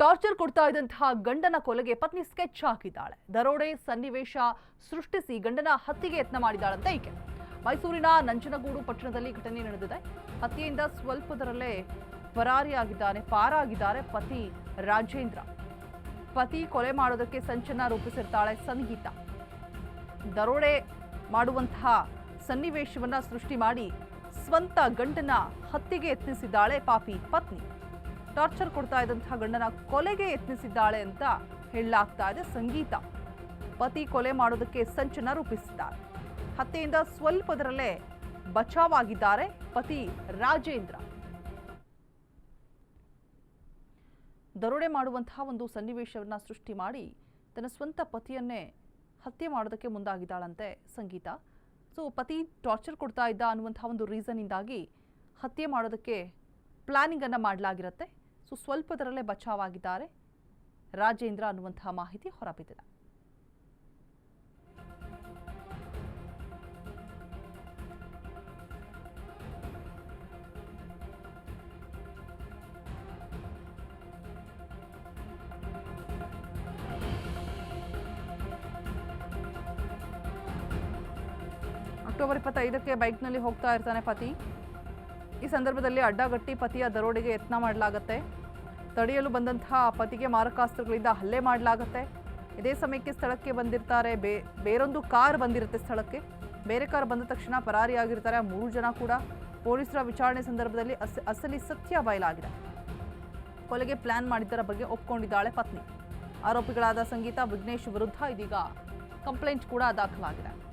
Torture ಕೊಡ್ತಾ ಇದ್ದಂತಹ ಗಂಡನ ಕೊಲೆಗೆ ಪತ್ನಿ ಸ್ಕೆಚ್ ಹಾಕಿದ್ದಾಳೆ. ದರೋಡೆ ಸನ್ನಿವೇಶ ಸೃಷ್ಟಿಸಿ ಗಂಡನ ಹತ್ಯೆಗೆ ಯತ್ನ ಮಾಡಿದ್ದಾಳಂತೆ ಈಕೆ. ಮೈಸೂರಿನ ನಂಜನಗೂಡು ಪಟ್ಟಣದಲ್ಲಿ ಘಟನೆ ನಡೆದಿದೆ. ಹತ್ಯೆಯಿಂದ ಸ್ವಲ್ಪದರಲ್ಲೇ ಪರಾರಿಯಾಗಿದ್ದಾನೆ, ಪಾರಾಗಿದ್ದಾರೆ ಪತಿ ರಾಜೇಂದ್ರ. ಪತಿ ಕೊಲೆ ಮಾಡೋದಕ್ಕೆ ಸಂಚನ ರೂಪಿಸಿರ್ತಾಳೆ ಸಂಗೀತ. ದರೋಡೆ ಮಾಡುವಂತಹ ಸನ್ನಿವೇಶವನ್ನ ಸೃಷ್ಟಿ ಮಾಡಿ ಸ್ವಂತ ಗಂಡನ ಹತ್ಯೆಗೆ ಯತ್ನಿಸಿದ್ದಾಳೆ ಪಾಪಿ ಪತ್ನಿ. ಟಾರ್ಚರ್ ಕೊಡ್ತಾ ಇದ್ದಂತಹ ಗಂಡನ ಕೊಲೆಗೆ ಯತ್ನಿಸಿದ್ದಾಳೆ ಅಂತ ಹೇಳಲಾಗ್ತಾ ಇದೆ. ಸಂಗೀತ ಪತಿ ಕೊಲೆ ಮಾಡೋದಕ್ಕೆ ಸಂಚನ ರೂಪಿಸಿದ್ದಾರೆ. ಹತ್ಯೆಯಿಂದ ಸ್ವಲ್ಪದರಲ್ಲೇ ಬಚಾವಾಗಿದ್ದಾರೆ ಪತಿ ರಾಜೇಂದ್ರ. ದರೋಡೆ ಮಾಡುವಂತಹ ಒಂದು ಸನ್ನಿವೇಶವನ್ನ ಸೃಷ್ಟಿ ಮಾಡಿ ತನ್ನ ಸ್ವಂತ ಪತಿಯನ್ನೇ ಹತ್ಯೆ ಮಾಡೋದಕ್ಕೆ ಮುಂದಾಗಿದ್ದಾಳಂತೆ ಸಂಗೀತ. ಸೊ, ಪತಿ ಟಾರ್ಚರ್ ಕೊಡ್ತಾ ಇದ್ದ ಅನ್ನುವಂಥ ಒಂದು ರೀಸನ್ನಿಂದಾಗಿ ಹತ್ಯೆ ಮಾಡೋದಕ್ಕೆ ಪ್ಲಾನಿಂಗನ್ನು ಮಾಡಲಾಗಿರುತ್ತೆ. ಸೊ ಸ್ವಲ್ಪದರಲ್ಲೇ ಬಚಾವಾಗಿದ್ದಾರೆ. ರಾಜೇಂದ್ರ ಅನ್ನುವಂತಹ ಮಾಹಿತಿ ಹೊರಬಿದ್ದಿದೆ. ಅಕ್ಟೋಬರ್ ಇಪ್ಪತ್ತೈದಕ್ಕೆ ಬೈಕ್ನಲ್ಲಿ ಹೋಗ್ತಾ ಇರ್ತಾನೆ ಪತಿ. ಈ ಸಂದರ್ಭದಲ್ಲಿ ಅಡ್ಡಗಟ್ಟಿ ಪತಿಯ ದರೋಡೆಗೆ ಯತ್ನ ಮಾಡಲಾಗುತ್ತೆ. ತಡೆಯಲು ಬಂದಂತಹ ಪತಿಗೆ ಮಾರಕಾಸ್ತ್ರಗಳಿಂದ ಹಲ್ಲೆ ಮಾಡಲಾಗುತ್ತೆ. ಇದೇ ಸಮಯಕ್ಕೆ ಸ್ಥಳಕ್ಕೆ ಬಂದಿರ್ತಾರೆ. ಬೇ, ಬೇರೊಂದು ಕಾರ್ ಬಂದಿರುತ್ತೆ ಸ್ಥಳಕ್ಕೆ. ಬೇರೆ ಕಾರ್ ಬಂದ ತಕ್ಷಣ ಪರಾರಿಯಾಗಿರ್ತಾರೆ. ಮೂರು ಜನ ಕೂಡ ಪೊಲೀಸರ ವಿಚಾರಣೆ ಸಂದರ್ಭದಲ್ಲಿ ಅಸ, ಅಸಲಿ ಸತ್ಯ ಬಯಲಾಗಿದೆ. ಕೊಲೆಗೆ ಪ್ಲಾನ್ ಮಾಡಿದ್ದರ ಬಗ್ಗೆ ಒಪ್ಕೊಂಡಿದ್ದಾಳೆ ಪತ್ನಿ. ಆರೋಪಿಗಳಾದ ಸಂಗೀತ, ವಿಘ್ನೇಶ್ ವಿರುದ್ಧ ಇದೀಗ ಕಂಪ್ಲೇಂಟ್ ಕೂಡ ದಾಖಲಾಗಿದೆ.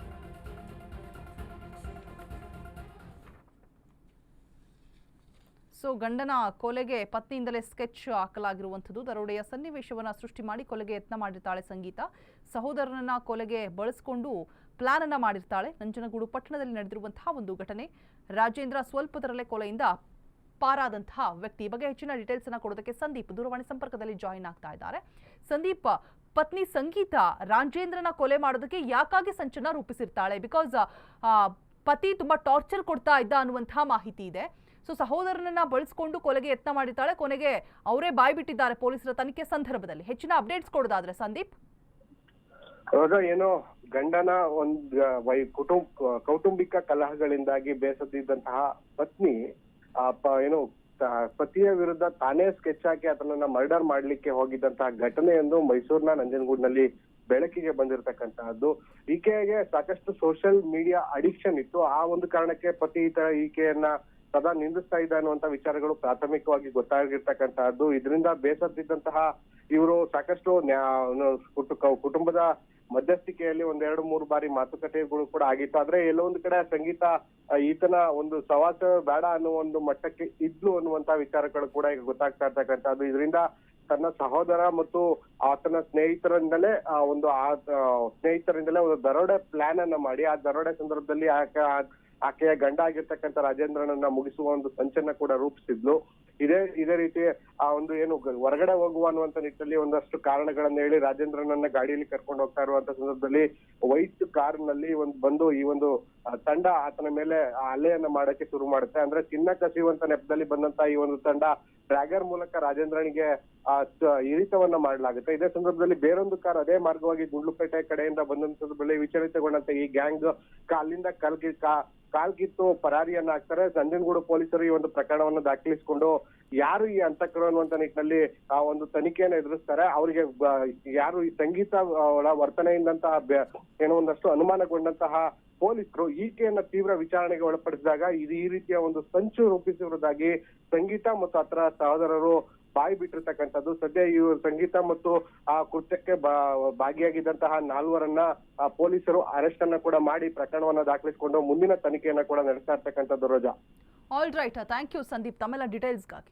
ಸೊ ಗಂಡನ ಕೊಲೆಗೆ ಪತ್ನಿಯಿಂದಲೇ ಸ್ಕೆಚ್ ಹಾಕಲಾಗಿರುವಂಥದ್ದು. ದರೋಡೆಯ ಸನ್ನಿವೇಶವನ್ನು ಸೃಷ್ಟಿ ಮಾಡಿ ಕೊಲೆಗೆ ಯತ್ನ ಮಾಡಿರ್ತಾಳೆ ಸಂಗೀತ. ಸಹೋದರನನ್ನ ಕೊಲೆಗೆ ಬಳಸಿಕೊಂಡು ಪ್ಲಾನ್ ಅನ್ನ ಮಾಡಿರ್ತಾಳೆ. ನಂಜನಗೂಡು ಪಟ್ಟಣದಲ್ಲಿ ನಡೆದಿರುವಂತಹ ಒಂದು ಘಟನೆ. ರಾಜೇಂದ್ರ ಸ್ವಲ್ಪದರಲ್ಲೇ ಕೊಲೆಯಿಂದ ಪಾರಾದಂತಹ ವ್ಯಕ್ತಿ. ಬಗ್ಗೆ ಹೆಚ್ಚಿನ ಡೀಟೇಲ್ಸ್ ಅನ್ನ ಕೊಡೋದಕ್ಕೆ ಸಂದೀಪ್ ದೂರವಾಣಿ ಸಂಪರ್ಕದಲ್ಲಿ ಜಾಯಿನ್ ಆಗ್ತಾ ಇದ್ದಾರೆ. ಸಂದೀಪ್, ಪತ್ನಿ ಸಂಗೀತ ರಾಜೇಂದ್ರನ ಕೊಲೆ ಮಾಡೋದಕ್ಕೆ ಯಾಕಾಗಿ ಸಂಚನ ರೂಪಿಸಿರ್ತಾಳೆ? ಬಿಕಾಸ್ ಪತಿ ತುಂಬಾ ಟಾರ್ಚರ್ ಕೊಡ್ತಾ ಇದ್ದ ಅನ್ನುವಂತಹ ಮಾಹಿತಿ ಇದೆ. ಸೊ ಸಹೋದರನನ್ನ ಬಳಸಿಕೊಂಡು ಕೊಲೆಗೆ ಯತ್ನ ಮಾಡಿದ್ದಾಳೆ. ಕೊನೆಗೆ ಅವರೇ ಬಾಯ್ ಬಿಟ್ಟಿದ್ದಾರೆ ಪೊಲೀಸರ ತನಿಖೆ ಸಂದರ್ಭದಲ್ಲಿ. ಹೆಚ್ಚಿನ ಅಪ್ಡೇಟ್ಸ್ ಕೊಡೋದಾದ್ರೆ ಸಂದೀಪ್. ಏನೋ ಗಂಡನ ಒಂದ್ ವೈ, ಕುಟುಂಬ, ಕೌಟುಂಬಿಕ ಕಲಹಗಳಿಂದಾಗಿ ಬೇಸತ್ತಿದ್ದಂತಹ ಪತ್ನಿ ಏನು ಪತಿಯ ವಿರುದ್ಧ ತಾನೇ ಸ್ಕೆಚ್ ಹಾಕಿ ಆತನನ್ನ ಮರ್ಡರ್ ಮಾಡ್ಲಿಕ್ಕೆ ಹೋಗಿದ್ದಂತಹ ಘಟನೆಯೊಂದು ಮೈಸೂರಿನ ನಂಜನಗೂಡಿನಲ್ಲಿ ಬೆಳಕಿಗೆ ಬಂದಿರತಕ್ಕಂತಹದ್ದು. ಈಕೆಗೆ ಸಾಕಷ್ಟು ಸೋಷಿಯಲ್ ಮೀಡಿಯಾ ಅಡಿಕ್ಷನ್ ಇತ್ತು. ಆ ಒಂದು ಕಾರಣಕ್ಕೆ ಪತಿ, ಈತ ಈಕೆಯನ್ನ ಸದಾ ನಿಂದಿಸ್ತಾ ಇದೆ ಅನ್ನುವಂತ ವಿಚಾರಗಳು ಪ್ರಾಥಮಿಕವಾಗಿ ಗೊತ್ತಾಗಿರ್ತಕ್ಕಂತಹದ್ದು. ಇದರಿಂದ ಬೇಸತ್ತಿದ್ದಂತಹ ಇವರು ಸಾಕಷ್ಟು ಕುಟುಂಬದ ಮಧ್ಯಸ್ಥಿಕೆಯಲ್ಲಿ ಒಂದೆರಡು, ಮೂರು ಬಾರಿ ಮಾತುಕತೆಗಳು ಕೂಡ ಆಗಿತ್ತು. ಆದ್ರೆ ಎಲ್ಲೋ ಒಂದು ಕಡೆ ಸಂಗೀತ ಈತನ ಒಂದು ಸವಾಸ ಬೇಡ ಅನ್ನೋ ಒಂದು ಮಟ್ಟಕ್ಕೆ ಇದ್ಲು ಅನ್ನುವಂತ ವಿಚಾರಗಳು ಕೂಡ ಈಗ ಗೊತ್ತಾಗ್ತಾ ಇರ್ತಕ್ಕಂಥದ್ದು ಇದರಿಂದ ತನ್ನ ಸಹೋದರ ಮತ್ತು ಆತನ ಸ್ನೇಹಿತರಿಂದಲೇ, ಆ, ಒಂದು ಆ ಸ್ನೇಹಿತರಿಂದಲೇ ಒಂದು ದರೋಡೆ ಪ್ಲಾನ್ ಅನ್ನ ಮಾಡಿ. ಆ ದರೋಡೆ ಸಂದರ್ಭದಲ್ಲಿ ಆಕೆಯ ಗಂಡ ಆಗಿರ್ತಕ್ಕಂಥ ರಾಜೇಂದ್ರನನ್ನ ಮುಗಿಸುವ ಒಂದು ಸಂಚನ್ನ ಕೂಡ ರೂಪಿಸಿದ್ಲು. ಇದೇ ಇದೇ ರೀತಿ ಆ ಒಂದು ಏನು ಹೊರಗಡೆ ಹೋಗುವ ಅನ್ನುವಂತ ನಿಟ್ಟಲ್ಲಿ ಒಂದಷ್ಟು ಕಾರಣಗಳನ್ನ ಹೇಳಿ ರಾಜೇಂದ್ರನನ್ನ ಗಾಡಿಯಲ್ಲಿ ಕರ್ಕೊಂಡು ಹೋಗ್ತಾ ಇರುವಂತ ಸಂದರ್ಭದಲ್ಲಿ ವೈಟ್ ಕಾರ್ನಲ್ಲಿ ಒಂದು ಬಂದು ಈ ಒಂದು ತಂಡ ಆತನ ಮೇಲೆ ಆ ಹಲ್ಲೆಯನ್ನ ಮಾಡಕ್ಕೆ ಶುರು ಮಾಡುತ್ತೆ. ಅಂದ್ರೆ ಚಿನ್ನ ಕಸಿಯುವಂತ ನೆಪದಲ್ಲಿ ಬಂದಂತ ಈ ಒಂದು ತಂಡ ಡ್ರ್ಯಾಗರ್ ಮೂಲಕ ರಾಜೇಂದ್ರನಿಗೆ ಇರಿತವನ್ನ ಮಾಡಲಾಗುತ್ತೆ. ಇದೇ ಸಂದರ್ಭದಲ್ಲಿ ಬೇರೊಂದು ಕಾರ್ ಅದೇ ಮಾರ್ಗವಾಗಿ ಗುಂಡ್ಲುಪೇಟೆ ಕಡೆಯಿಂದ ಬಂದಂತ ಸಂದರ್ಭದಲ್ಲಿ ವಿಚಲಿತಗೊಂಡಂತ ಈ ಗ್ಯಾಂಗ್ ಕಾಲಿಂದ ಕಲ್ಗಿ ಕಾ- ಕಾಲ್ಕಿತ್ತು ಪರಾರಿಯನ್ನ ಹಾಕ್ತಾರೆ. ನಂಜನಗೂಡು ಪೊಲೀಸರು ಈ ಒಂದು ಪ್ರಕರಣವನ್ನು ದಾಖಲಿಸಿಕೊಂಡು ಯಾರು ಈ ಅಂತಕರು ಅನ್ನುವಂತ ನಿಟ್ಟಿನಲ್ಲಿ, ಆ, ಒಂದು ತನಿಖೆಯನ್ನು ಎದುರಿಸ್ತಾರೆ. ಅವರಿಗೆ ಯಾರು ಈ ಸಂಗೀತ ಅವಳ ವರ್ತನೆಯಿಂದಂತಹ ಏನೋ ಒಂದಷ್ಟು ಅನುಮಾನಗೊಂಡಂತಹ ಪೊಲೀಸರು ಈಕೆಯನ್ನ ತೀವ್ರ ವಿಚಾರಣೆಗೆ ಒಳಪಡಿಸಿದಾಗ ಇದು ಈ ರೀತಿಯ ಒಂದು ಸಂಚು ರೂಪಿಸಿರುವುದಾಗಿ ಸಂಗೀತ ಮತ್ತು ಅದರ ಸಹೋದರರು ಬಾಯಿ ಬಿಟ್ಟಿರ್ತಕ್ಕಂಥದ್ದು ಸದ್ಯ ಈ ಸಂಗೀತ ಮತ್ತು ಆ ಕೃತ್ಯಕ್ಕೆ ಭಾಗಿಯಾಗಿದ್ದಂತಹ ನಾಲ್ವರನ್ನ ಪೊಲೀಸರು ಅರೆಸ್ಟ್ ಅನ್ನ ಕೂಡ ಮಾಡಿ ಪ್ರಕರಣವನ್ನ ದಾಖಲಿಸಿಕೊಂಡು ಮುಂದಿನ ತನಿಖೆಯನ್ನ ಕೂಡ ನಡೆಸ್ತಾ ಇರ್ತಕ್ಕಂಥದ್ದು Roja. All right thank you Sandeep ತಮ್ಮೆಲ್ಲ ಡೀಟೇಲ್ಸ್ಗಾಗಿ